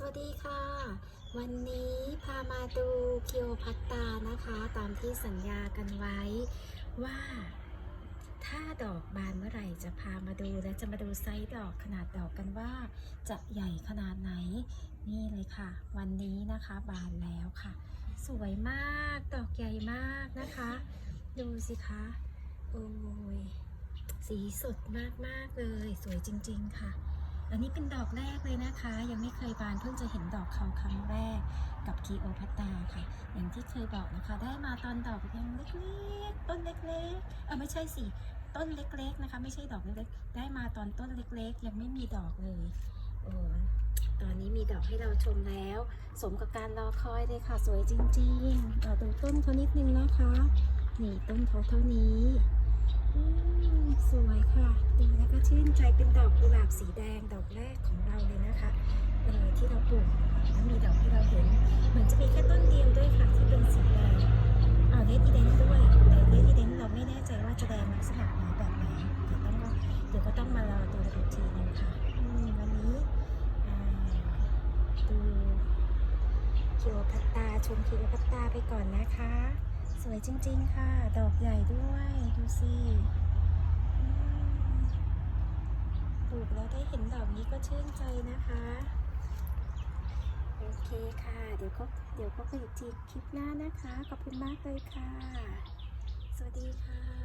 สวัสดีค่ะ วันนี้พามาดูเคียวพัตตานะคะ ตามที่สัญญากันไว้ว่า ถ้าดอกบานเมื่อไหร่จะพามาดูและจะมาดูไซส์ดอกขนาดดอกกันว่า จะใหญ่ขนาดไหน นี่เลยค่ะ วันนี้นะคะบานแล้วค่ะ สวยมากดอกใหญ่มากนะคะ ดูสิคะโอ้ยสีสดมากๆเลย สวยจริง ๆ ค่ะ อันนี้เป็นดอกแรกเลยนะคะ ยังไม่เคยบานเพิ่งจะเห็นดอกเขาครั้งแรกกับคีโอพัตตาค่ะ อย่างที่เคยบอกนะคะ ได้มาตอนดอกยังเล็กๆ ต้นเล็กๆเออไม่ใช่สิต้นเล็กๆนะคะ ไม่ใช่ดอกเล็กๆ ได้มาตอนต้นเล็กๆ ยังไม่มีดอกเลยโอ้ตอนนี้มีดอกให้เราชมแล้ว สมกับการรอคอยเลยค่ะ สวยจริงๆเราดูต้นเขานิดนึงนะคะ นี่ต้นเขาเท่านี้อืมสวยค่ะดูแล้วก็ ชื่นใจเป็นดอกกุหลาบสีแดงดอกแรกของเราเลยนะคะเออที่เราปลูกแล้วมีดอกที่เราเห็นเหมือนจะมีแค่ต้นเดียวด้วยค่ะที่เป็นสีแดงเอาเลดีเดนด้วยแต่เลดีเดนเราไม่แน่ใจว่าจะแดงลักษณะไหนแบบไหนเดี๋ยวต้องเดี๋ยวก็ต้องมารอดูอีกทีนึงค่ะวันนี้ดูคิโอพัตตาชมคิโอพัตตาไปก่อนนะคะ สวยจริง ๆ ค่ะ ดอกใหญ่ด้วย ดูสิอื กแล้วได้เห็นดอกนี้ก็ชื่นใจนะคะ โอเคค่ะ เดี๋ยวก็เดี๋ยวก็ไปจีบคลิปหน้านะคะ ขอบคุณมากเลยค่ะ สวัสดีค่ะ